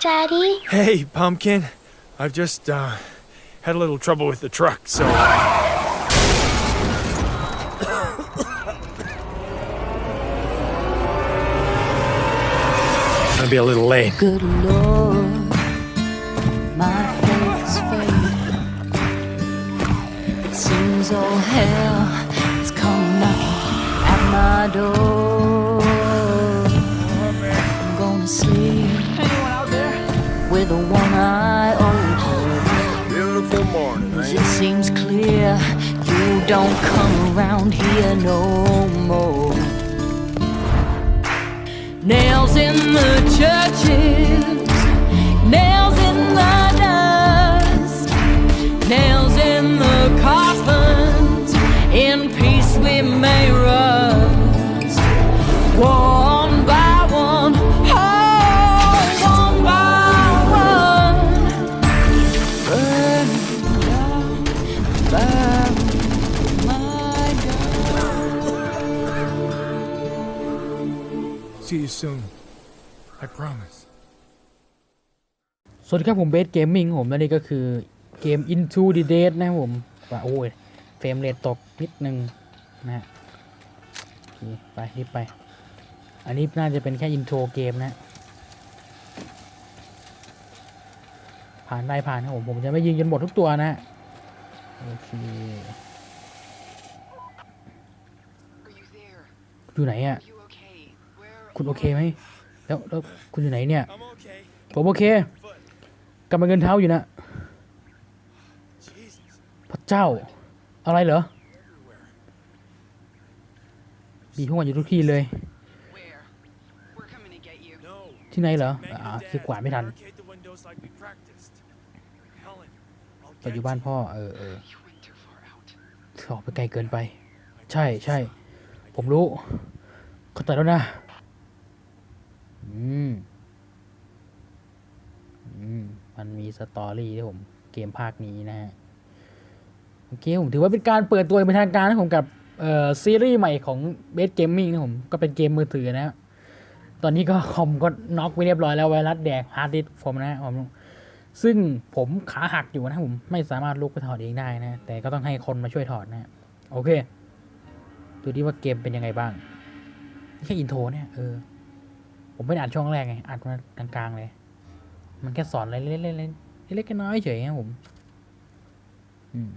Daddy? Hey, Pumpkin. I've just, uh, had a little trouble with the truck, so. Gonna be a little late. Good Lord, my faith is fading. It seems all hell is coming knocking at my door. With a one-eye open. Beautiful morning, 'Cause it seems clear you don't come around here no more. Nails in the churches, nails in the สวัสดีครับผมเบสเกมมิ่งผมและนี่ก็คือเกม Into the Dead นะครับผมว่าโอ้ยเฟรมเรทตกนิดนึงนะฮะไปรีบไป อันนี้น่าจะเป็นแค่อินโทรเกมนะผ่านได้ผ่านครับผม ผมจะไม่ยิงจนหมดทุกตัวนะโอเคอยู่ไหนอะ คุณโอเคไหมแล้วแล้วคุณอยู่ไหนเนี่ยผมโอเค กำลังเงินเท้าอยู่นะพระเจ้า อะไรเหรอ มีห้องอยู่ทุกที่เลย ที่ไหนเหรอ อ่าคือกว่าไม่ทันไปอยู่บ้านพ่อ เออเออออกไปไกลเกินไป ใช่ใช่ ผมรู้ เขาาใจแล้วนะ อืม อืม มันมีสตอรี่ที่ผมเกมภาคนี้นะฮะโอเคผมถือว่าเป็นการเปิดตัวเป็นทางการนะผมกับเอ่อซีรีส์ใหม่ของเบสเกมมิ่งนะผมก็เป็นเกมมือถือนะตอนนี้ก็คอมก็น็อกไปเรียบร้อยแล้วไวรัสแดกฮาร์ดดิสก์ผมนะผมซึ่งผมขาหักอยู่นะผมไม่สามารถลุกไปถอดเองได้นะ แต่ก็ต้องให้คนมาช่วยถอดนะโอเค ดูดิว่าเกมเป็นยังไงบ้างแค่อินโทรเนี่ยเออผมไม่ได้อ่านช่วงแรกไงอ่านมากลางๆเลย มันแค่สอนอะไรเล่นๆเล็กๆน้อยๆเฉยครับผมอืม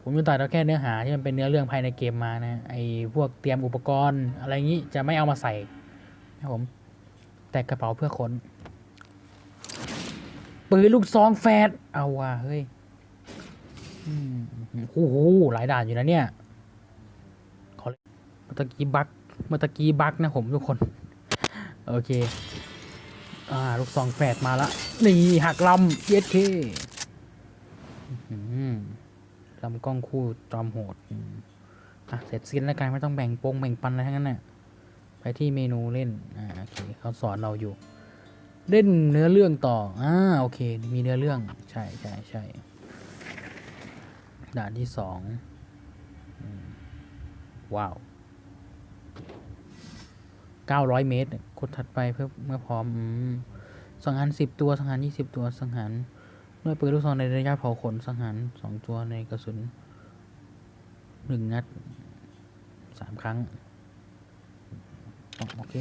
ผมจะตัดเอาแค่เนื้อหาที่มันเป็นเนื้อเรื่องภายในเกมมานะไอ้พวกเตรียมอุปกรณ์ อะไรงี้จะไม่เอามาใส่นะผม แต่กระเป๋าเพื่อค้นปืนลูกซองแฟดเอาว่ะเฮ้ยอืมโอ้โหหลายด่านอยู่นะเนี่ยขอเมื่อตะกี้บักเมื่อตะกี้บักนะผมทุกคน โอเค อ่า ลูกซองแฝดมาละนี่หักลำเย็ดเคลำกล้องคู่จอมโหดอะเสร็จสิ้นแล้วกันไม่ต้องแบ่งปงแบ่งปันอะไรทั้งนั้นน่ะไปที่เมนูเล่น อ่า โอเคเขาสอนเราอยู่ เล่นเนื้อเรื่องต่อ อ่า โอเค มีเนื้อเรื่อง ใช่ใช่ใช่ ด่านที่สองอว้าว ก้าร้อยเมตรกดถัดไปเพื่อเมื่อพร้อมสังหารสิบตัวสังหารยี่สิบตัวสังหารด้วยปืนลูกซองในระยะเผาขนสังหารสองตัวในกระสุนหนึ่งนัดสามครั้งโอเค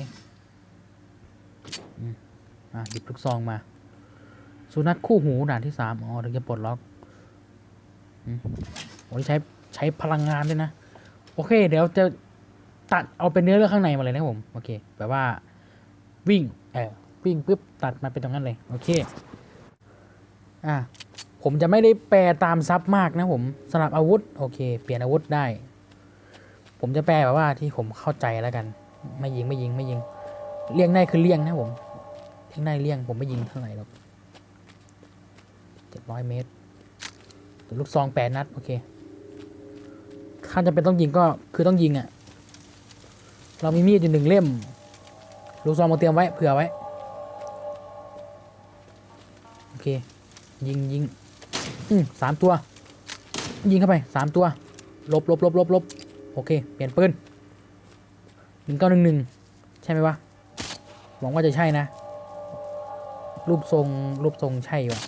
อะหยิบลูกซองมา สุนัขคู่หูด่านที่สามอ๋อถึงจะปลดล็อกอืมโอ้ยใช้ใช้พลังงานด้วยนะ โอเค เดี๋ยวจะ ตัดเอาเป็นเนื้อเรื่องข้างในมาเลยนะผมโอเคแบบว่าวิ่งเออวิ่งปุ๊บตัดมาเป็นตรงนั้นเลยโอเคอะผมจะไม่ได้แปลตามซับมากนะผมสำหรับอาวุธโอเค เปลี่ยนอาวุธได้ ผมจะแปลแบบว่าที่ผมเข้าใจแล้วกัน ไม่ยิงไม่ยิงไม่ยิงเลี่ยงได้คือเลี่ยงนะผมเลี่ยงได้เลี่ยงผมไม่ยิงเท่าไหร่หรอกเจ็ดร้อยเมตรลูกซองแปดนัดโอเคถ้าจำเป็นต้องยิงก็คือต้องยิงอะ่ะ เรามีมีดอยู่หนึ่งเล่ม ลูกซองมาเตรียมไว้เผื่อไว้ โอเค ยิงยิงอืมสามตัว ยิงเข้าไปสามตัวลบลบลบลบลบโอเค เปลี่ยนปืนหนึ่งเก้าหนึ่งหนึ่งใช่ไหมวะ หวังว่าจะใช่นะ รูปทรงรูปทรงใช่ว่ะ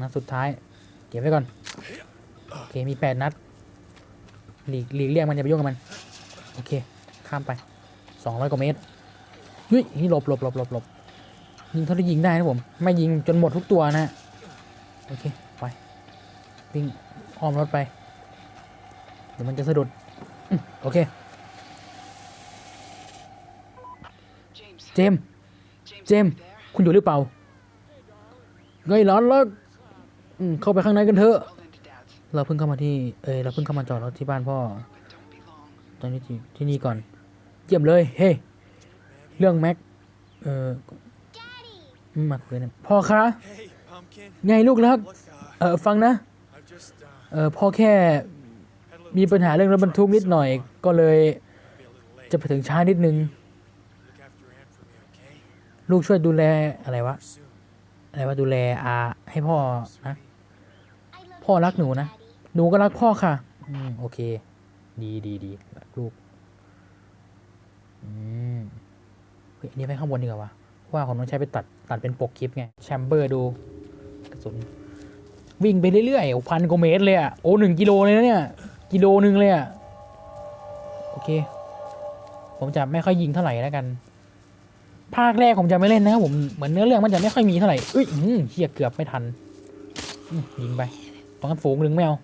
นัดสุดท้าย เก็บไว้ก่อน โอเค มีแปดนัด หลีกหลีกเลี่ยงมันอย่าไปยุ่งกับมัน โอเค ข้ามไปสองร้อยกว่าเมตรเฮ้ยนี่หลบหลบหลบหลบหลบยิงเท่าที่ยิงได้นะผม ไม่ยิงจนหมดทุกตัวนะโอเค ไปวิ่งอ้อมรถไป เดี๋ยวมันจะสะดุดอืมโอเค James. เจมส์ James, Jim. are you there? คุณอยู่หรือเปล่าไงหลานลักอืมเข้าไปข้างในกันเถอะ Call into Dad's, เราเพิ่งเข้ามาที่ เอยเราเพิ่งเข้ามาจอดรถที่บ้านพ่อ ตอนนี้ที่ที่นี่ก่อน เยี่ยมเลย เฮ้ยเรื่องแม็ก เอออืมมาคุยกันพ่อคะ ไงลูกรัก เออฟังนะ เออพ่อแค่มีปัญหาเรื่องรถบรรทุกนิดหน่อย ก็เลยจะไปถึงช้านิดนึง ลูกช่วยดูแลอะไรวะ อะไรวะดูแลอาให้พ่อนะ พ่อรักหนูนะ หนูก็รักพ่อค่ะ อืม โอเค ดีดีดีรักลูก อืมเฮ้ยอันนี้ไปข้างบนดีกว่าวะว่าผมต้องใช้ไปตัดตัดเป็นปกคลิปไง แชมเบอร์ดูกระสุนวิ่งไปเรื่อยๆพันกว่าเมตรเลยอะโอ้หนึ่งกิโลเลยนะเนี่ย กิโลหนึ่งเลยอะโอเค ผมจะไม่ค่อยยิงเท่าไหร่แล้วกัน ภาคแรกผมจะไม่เล่นนะครับผม เหมือนเนื้อเรื่องมันจะไม่ค่อยมีเท่าไหร่เอ้ยเฮียเกือบไม่ทันยิงไปตรงนั้นฝูงหนึ่งไม่เอา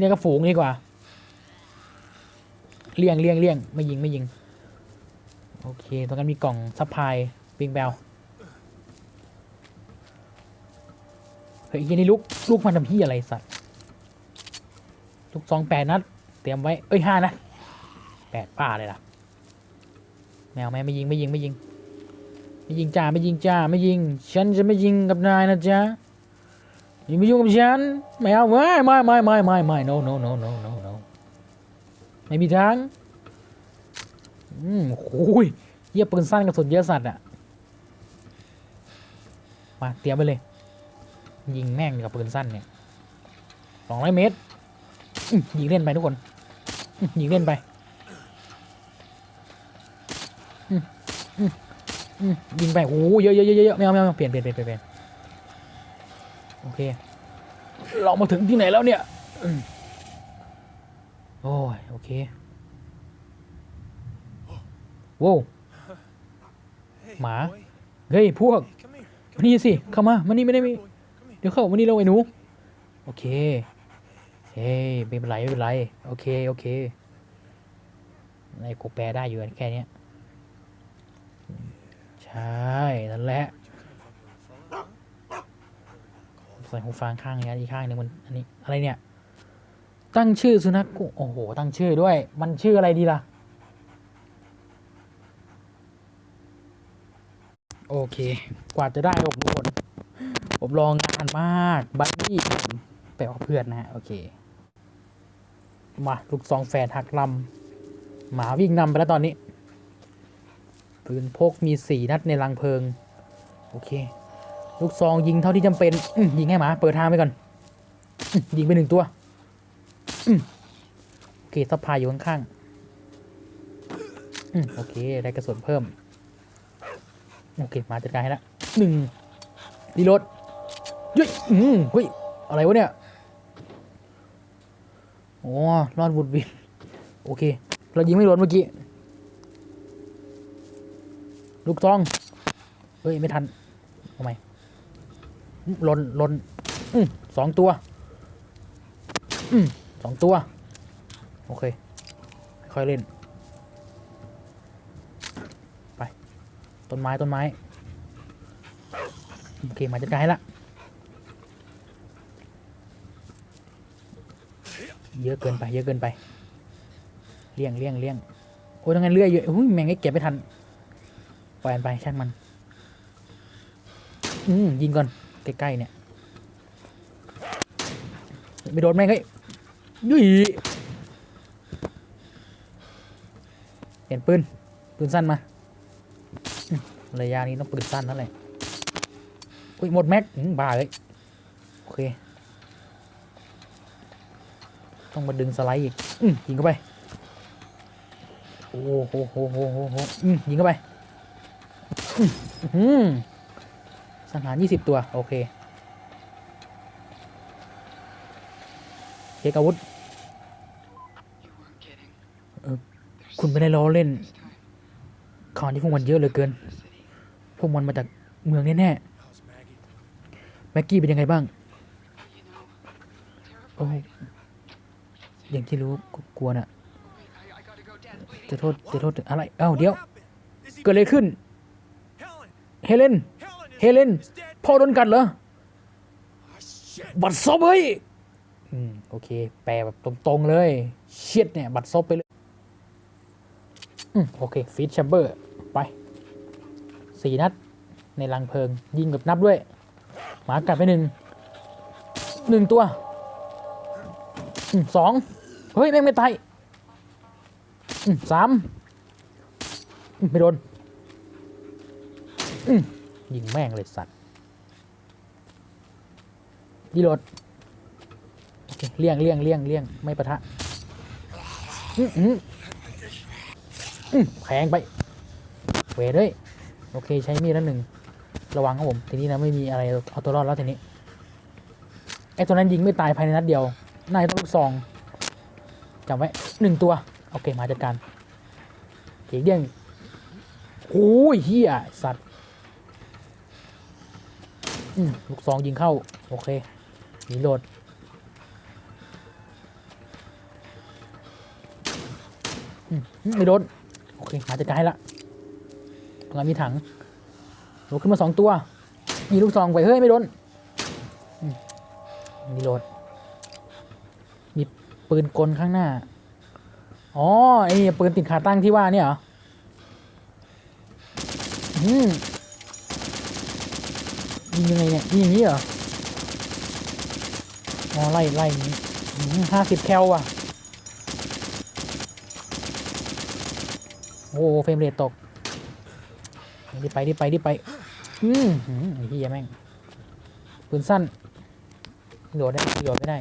เรียกก็ฝูงดีกว่า เลี่ยงเลี่ยงเลี่ยงไม่ยิงไม่ยิง โอเคตรงนั้นมีกล่องซัพพลายปิงแบลเฮ้ยไอ้เหี้ยนี่ลูกลูกมันทำพี่อะไรสัตว์ลูกซองแปดนัด เตรียมไว้ เอ้ยห้านะแปดป้าเลยล่ะ แมวแม่ไม่ยิงไม่ยิงไม่ยิง ไม่ยิงจ้าไม่ยิงจ้าไม่ยิง ฉันจะไม่ยิงกับนายนะจ๊ะ อย่ามายุ่งกับฉันไม่เอาไม่ไม่ไม่ไม่ไม่ไม่ no no no no no no ไม่มีทางอืมโอ้ยเยี่ยปืนสั้นกระสุนเยอะสัตว์อะมาเตรียมไปเลย ยิงแม่งกับปืนสั้นเนี่ยสองร้อยเมตรยิงเล่นไปทุกคนยิงเล่นไปยิงไปโอ้โหเยอะเยอะเยอะเยอะไม่เอาไม่เอาเปลี่ยนเปลี่ยนเปลี่ยนเปลี่ยน อเค เรามาถึงที่ไหนแล้วเนี่ยอืมโอ้ยโอเคโว้ว Hey, Ma? boy. เฮ้ย พวก Hey, come here. มานี่สิเข้ามามานี่ไม่ได้มี Boy, come here. เดี๋ยวเข้ามานี่เราไอ้หนู โอเค เฮ้ยไม่เป็นไรไม่เป็นไร โอเค โอเคไอ้กูแปลได้อยู่แค่เนี้ยใช่ นั่นแหละ ใส่หูฟังข้างนี้อีกข้างนึงมันอันนี้อะไรเนี่ย ตั้งชื่อสุนัขกูโอ้โห ตั้งชื่อด้วย มันชื่ออะไรดีล่ะ โอเค กว่าจะได้ผมทุกคนผมลองงานมากบัดดี้แปลว่าเพื่อนนะฮะ โอเค มาลูกซองแฟนหักลำหมาวิ่งนำไปแล้วตอนนี้ปืนพกมีสี่นัดในรังเพลิง โอเค ลูกซองยิงเท่าที่จำเป็นยิงให้หมา เปิดทางไปก่อนยิงไปหนึ่งตัวโอเคซัพพลายอยู่ข้างๆโอเค ได้กระสุนเพิ่ม โอเค มาจัดการให้ละหนึ่งรีโหลดยุ้ยอืมเฮ้ย อะไรวะเนี่ย โอ้รอดวุดวิน โอเค เรายิงไม่โดนเมื่อกี้ ลูกซอง เฮ้ย ไม่ทัน หล่นหล่นสองตัวสองตัว โอเค ค่อยเล่น ไป ต้นไม้ ต้นไม้ โอเคมาจัดการละเยอะเกินไป เยอะเกินไป เลี่ยงเลี่ยงเลี่ยงโอ้ยทำไงเลื่อยเยอะอุ้ยแม่งไอ้เก็บไม่ทัน ปล่อยมันไปช่างมัน อืมยิงก่อน ใกล้ๆเนี่ยไม่โดนแม่งเฮ้ยยุยเปลี่ยนปืน ปืนสั้นมาระยะนี้ต้องปืนสั้นนั่นแหละอุ้ยหมดแม็กบ้าเลยโอเค ต้องมาดึงสไลด์อีกอืยิงเข้าไป โอ้โหโหโหโหโหยิงเข้าไป อืม สังหารยี่สิบตัว โอเค เช็คอาวุธ คุณไม่ได้ล้อเล่นข่าวที่พวกมันเยอะเหลือเกิน พวกมันมาจากเมืองแน่ๆ แม็กกี้เป็นยังไงบ้าง โอ้อย่างที่รู้กลัวน่ะ จะโทษ จะโทษอะไร เอ้า เดี๋ยว เกิดอะไรขึ้น เฮเลน Helen เฮเลนพ่อโดนกัดเหรอบัตรซบเฮ้ยอืมโอเค แปลแบบตรง ๆ เลย เชียดเนี่ย บัตรซบไปเลยอืมโอเค ฟีดแชมเบอร์ ไปสี่นัด ในรังเพลิง ยิงแบบนับด้วย หมากัดไปหนึ่งหนึ่งตัวอืมสองเฮ้ย แม่งไม่ตายอืมสามอืมไม่โดนอืม ยิงแม่งเลยสัตว์ดีโหลดโอเคเลี่ยงเลี่ยงเลี่ยงเลี่ยงไม่ปะทะอืมอืมแข็งไปเวทเลยโอเคใช้มีดแล้วหนึ่งระวังครับผมทีนี้นะไม่มีอะไรเอาตัวรอดแล้วทีนี้ไอ้ตัวนั้นยิงไม่ตายภายในนัดเดียวนายต้องลูกซองจำไว้หนึ่งตัวโอเคมาจัดการเกียเดี้ยงโอ้ยเฮียสัตว์ ลูกซองยิงเข้า โอเครีโหลดมไม่โดน โอเคมาจัดการให้ละตรงนั้นมีถังโหลดขึ้นมาสองตัวมีลูกซองไป เฮ้ย ไม่โดนมรีโหลด มีปืนกลข้างหน้า อ๋อ ไอ้ปืนติดขาตั้งที่ว่าเนี่ยเหรอ ยิงยังไงเนี่ยยิงอย่างนี้เหรออ๋อไล่ไล่อย่นี้ห้าสิบแคลว่ะ โอ้เฟรมเรทตกรีบไปรีบไปรีบไป อืมหืมไอ้เหี้ยแม่งปืนสั้นโดดได้โดดไม่ได้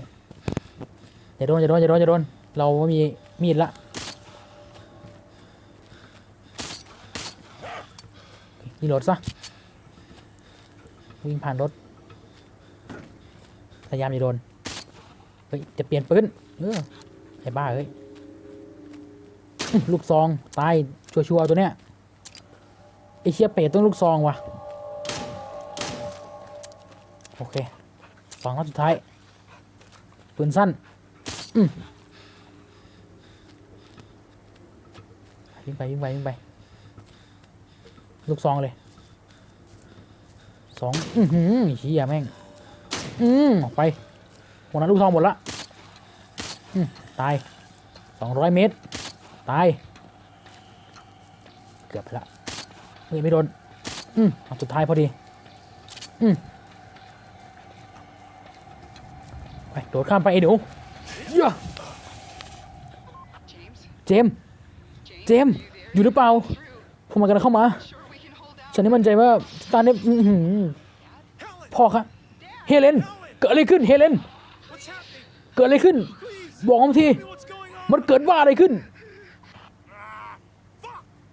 อย่าโดนอย่าโดนอย่าโดนอย่าโดน เราไม่มีมีดละรีโหลดซะ วิ่งผ่านรถ พยายามอย่าโดน เฮ้ย จะเปลี่ยนปืน เออ ไอ้บ้าเฮ้ย ลูกซอง ตาย ชัวร์ๆตัวเนี้ย ไอเชียเป็ดต้องลูกซองว่ะ โอเค สองนัดสุดท้าย ปืนสั้นอืมวิ่งไปวิ่งไปวิ่งไป ลูกซองเลย สองอือหือเฮียแม่ง อืมออกไปหมดนั้นลูกซองหมดละอืมตายสองร้อยเมตร ตาย เกือบไปละเฮ้ยไม่โดน อืมเอาสุดท้ายพอดี อืมไปโดดข้ามไปไอ้หนูเหี้ย James? เจมส์ James? เจมส์ are you there? อยู่หรือเปล่า Through. พวกมันกำลังเข้ามา ฉันนี่มั่นใจว่าสตาร์เนี่ยพ่อครับเฮเลน เกิดอะไรขึ้นเฮเลน เกิดอะไรขึ้น บอกผมที มันเกิดว่าอะไรขึ้น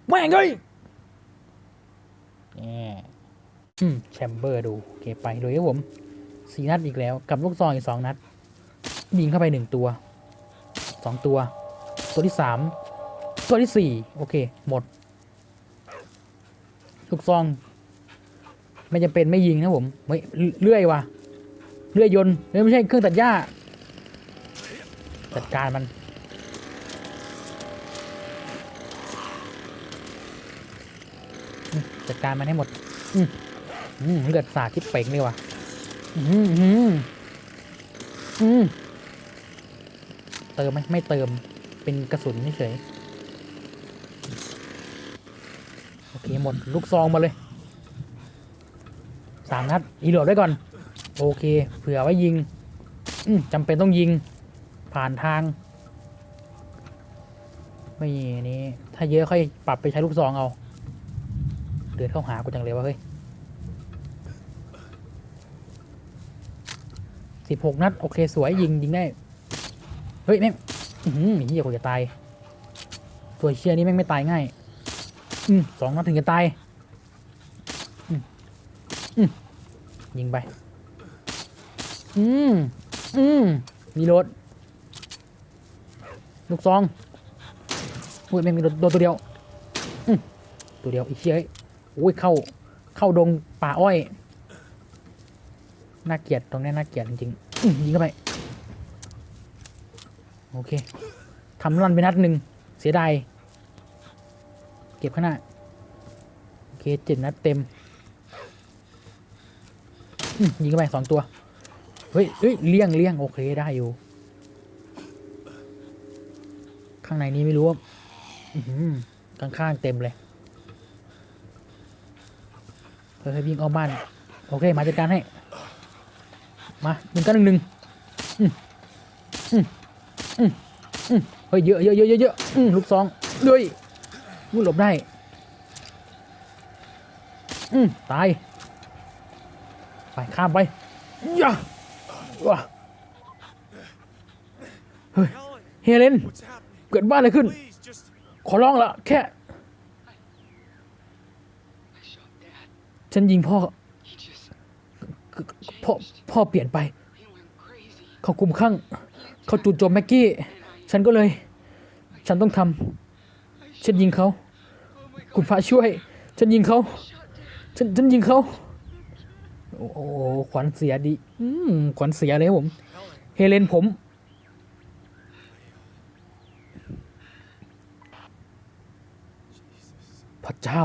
แม่งเอ้ยแง่อืมแชมเบอร์ดูโอเคไปเลยครับผมสี่นัดอีกแล้ว กับลูกซองอีกสองนัด ยิงเข้าไปหนึ่งตัวสองตัว ตัวที่สามตัวที่สี่โอเค หมด ลูกซอง ไม่จำเป็นไม่ยิงนะผมไม่เลื่อยว่ะเลื่อยยนต์เลื่อยไม่ใช่เครื่องตัดหญ้า จัดการมันจัดการมันให้หมดอืมอืมเลือดสาดที่เป่งเลยว่ะ อืมอืมอืมเติมไหมไม่เติม เป็นกระสุนเฉยๆโอ เคหมดลูกซองมาเลยสามนัดรีโหลดไว้ก่อน โอเค เผื่อไว้ยิงอืมจำเป็นต้องยิง ผ่านทาง ไม่นี้ถ้าเยอะค่อยปรับไปใช้ลูกซองเอา เดินเข้าหากูจังเลยว่าเฮ้ยสิบหกนัด โอเคสวยยิงยิงได้ เฮ้ยแม่งอื้อหือเฮียกูจะตาย ตัวเชียร์นี้แม่งไม่ตายง่าย อืมสองนัดถึงจะตายอืมยิงไป อืมอืมมีรถลูกซองอุ้ยไม่งมีโดนโดนตัวเดียว อืมตัวเดียวอีกเชี่ยอ้ยโอ้ยเข้า เข้าดงป่าอ้อย น่าเกลียดตรงนี้น่าเกลียดจริงๆอื้อยิงเข้าไปโอเคทำรันไปนัดหนึ่งเสียดาย เก็บข้างหน้า โอเคเจ็ดนัดเต็มยิงเข้าไปสองตัว เฮ้ยเฮ้ยเลี่ยงเลี่ยงโอเคได้อยู่ ข้างในนี้ไม่รู้ว่าข้างๆเต็มเลยเฮ้ยวิ่งเอาบ้าน โอเค มาจัดการให้ มาหนึ่งก็หนึ่งหนึ่งเฮ้ยเยอะเยอะเยอะเยอะเยอะลูกซองด้วย มุดหลบได้ อืมตาย ไปข้ามไปย่าว้าเฮ้ยเฮเลน เกิดบ้านอะไรขึ้น ขอร้องละแค่ ฉันยิงพ่อ พ่อ พ่อเปลี่ยนไป เขากลุ่มข้าง เขาจู่โจมแม็กกี้ ฉันก็เลย ฉันต้องทำ ฉันยิงเขา คุณ god. พระช่วย ฉันยิงเขา ฉันฉันยิงเขา โอ้โหขวัญเสียดี อืมขวัญเสียเลยผม เฮเลนผม พระเจ้า